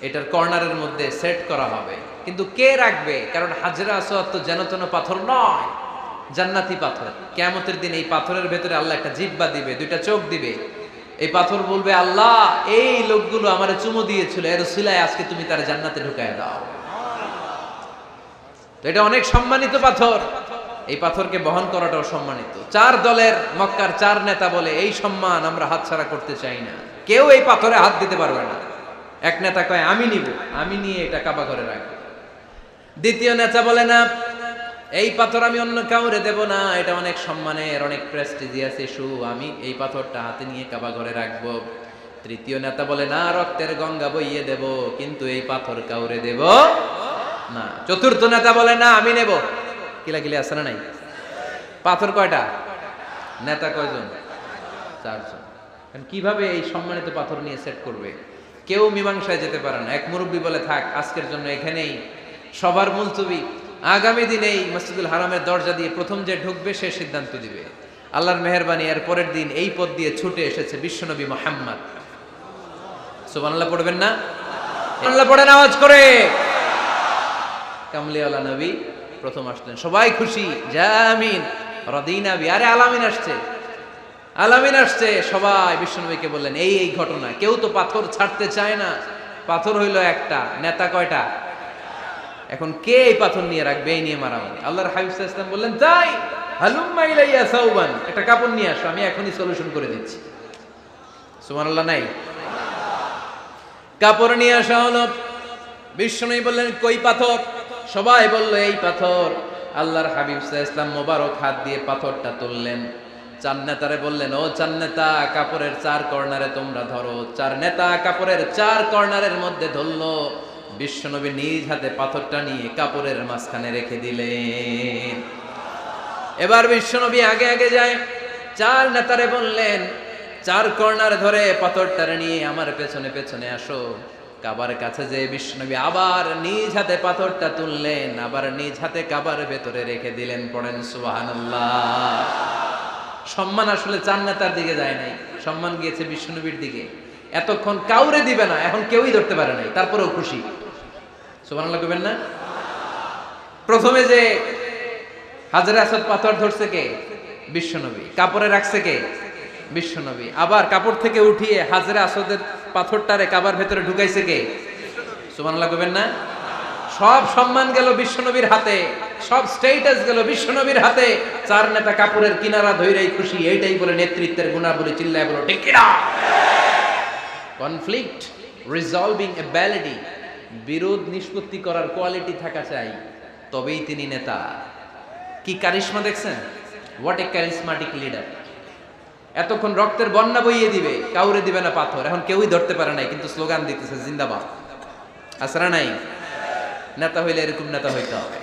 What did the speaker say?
এটার কর্নারের মধ্যে সেট করা হবে। কিন্তু কে রাখবে? কারণ হাজরা আসওয়াদ তো যেন তেন পাথর নয়, জান্নাতি পাথর। কেয়ামতের দিন এই পাথরের ভেতরে আল্লাহ একটা জিব্বা দিবে, দুইটা চোখ দিবে। এই পাথর বলবে, আল্লাহ, এই লোকগুলো আমার চুমো দিয়েছিল, এর সিলায় আজকে তুমি তার জান্নাতে ঢুকায় দাও। এটা অনেক সম্মানিত পাথর। এই পাথরকে বহন করাটাও সম্মানিত। চার দলের মক্কার চার নেতা বলে, এই সম্মান আমরা হাতছাড়া করতে চাই না। কেউ এই পাথরে হাত দিতে পারবে না। এক নেতা কয়, আমি নিব। আমি নিয়ে এটা কাবা করে রাখব। দ্বিতীয় নেতা বলে, না, এই পাথর আমি অন্য কাউরে দেব না। এটা অনেক সম্মানের, অনেক প্রেস্টিজিয়াস ইস্যু আমি এই পাথরটা হাতে নিয়ে কাবা ঘরে রাখব। তৃতীয় নেতা বলে, না, রক্তের গঙ্গা বইয়ে দেব, কিন্তু এই পাথর কাউরে দেব না। চতুর্থ নেতা বলে, না, আমি নেব। কিলাকিলি আছে না নাই? পাথর কয়টা? নেতা কয়জন? চারজন। কীভাবে এই সম্মানিত পাথর নিয়ে সেট করবে? কেউ মীমাংসায় যেতে পারে না। এক মুরব্বী বলে, থাক, আজকের জন্য এখানেই সবার মুলতবি। আগামী দিনে এই মসজিদুল হারামের দরজা দিয়ে প্রথম যে ঢুকবে, সে সিদ্ধান্ত দিবে। আল্লাহর মেহরবানি, এর পরের দিন এই পথ দিয়ে ছুটে এসেছে বিশ্বনবী মোহাম্মদ। সুবহানাল্লাহ পড়বেন না? আল্লাহ পড়েন, আওয়াজ করে। কামলিওয়ালা নবী প্রথম আসলেন। সবাই খুশি জামিন রদিনাবি আরে আলামিন আসছে। আলামিন আসছে, সবাই বিশ্বনবীকে বললেন, এই এই ঘটনা, কেউ তো পাথর ছাড়তে চায় না। পাথর হইল একটা, নেতা কয়টা? এখন কে এই পাথর নিয়ে রাখবে, এই নিয়ে মারামারি? আল্লাহর হাবিব ওয়াসাল্লাম বললেন তাই হালুম্মা সাউবান একটা কাপড় নিয়ে আসো, আমি এখনই সলিউশন করে দিচ্ছি। সুবহানাল্লাহ, নাই? কাপড় নিয়ে আসা হলো। বিষ্ণু বললেন, কই পাথর? সবাই বলল, এই পাথর। আল্লাহর হাবিব ইসলাম মোবারক হাত দিয়ে পাথরটা তুললেন। চার নেতারে বললেন, ও চার নেতা, কাপড়ের চার কর্নারে তোমরা ধরো। চার নেতা কাপড়ের চার কর্নারের মধ্যে ধরলো। বিশ্বনবী নিজ হাতে পাথরটা নিয়ে কাপড়ের মাঝখানে রেখে দিলেন। এবার বিশ্বনবী আগে আগে যায়। চার নেতারে বললেন, চার কর্নার ধরে পাথরটারে নিয়ে আমার পেছনে পেছনে আসো। কাবার কাছে যে বিষ্ণবী আবার নিজ হাতে পাথরটা তুললেন, আবার নিজ হাতে কাবার ভেতরে রেখে দিলেন, পড়েন সুবহানাল্লাহ। সম্মান আসলে চার নেতার দিকে যায় নাই। সম্মান গিয়েছে বিষ্ণুনবীর দিকে। এতক্ষণ কাউরে দিবে না, এখন কেউই ধরতে পারে নাই, তারপরেও খুশি। সুবহানাল্লাহ কইবেন না? প্রথমে যে হাজারে আসাদ পাথর ধরছে কে? বিশ্বনবী। কাপড়ে রাখছে কে? বিশ্বনবী। আবার কাপড় থেকে উঠিয়ে হাজারে আসাদের পাথরটারে কাবার ভেতরে ঢুকাইছে কে? সুবহানাল্লাহ কইবেন না? সব সম্মান গেল বিশ্বনবীর হাতে। সব স্টেটাস গেল বিশ্বনবীর হাতে। চার নেতা কাপুরের কিনারা ধৈরাই খুশি, এইটাই বলে নেতৃত্বের গুণাবলী চিল্লায় বলো, ঠিক কিনা? কনফ্লিক্ট রিজলভিং অ্যাবিলিটি বিরোধ নিষ্পত্তি করার কোয়ালিটি থাকা চাই, তবেই তিনি নেতা। কি কারিশমা দেখছেন? হোয়াট এ ক্যারিসমাটিক লিডার এতক্ষণ রক্তের বন্যা বইয়ে দিবে, কাউরে দিবে না পাথর। এখন কেউই ধরতে পারে নাই, কিন্তু স্লোগান দিতেছে, জিন্দাবাদ। আসরা নাই? নেতা হইলে এরকম নেতা হইতে হবে।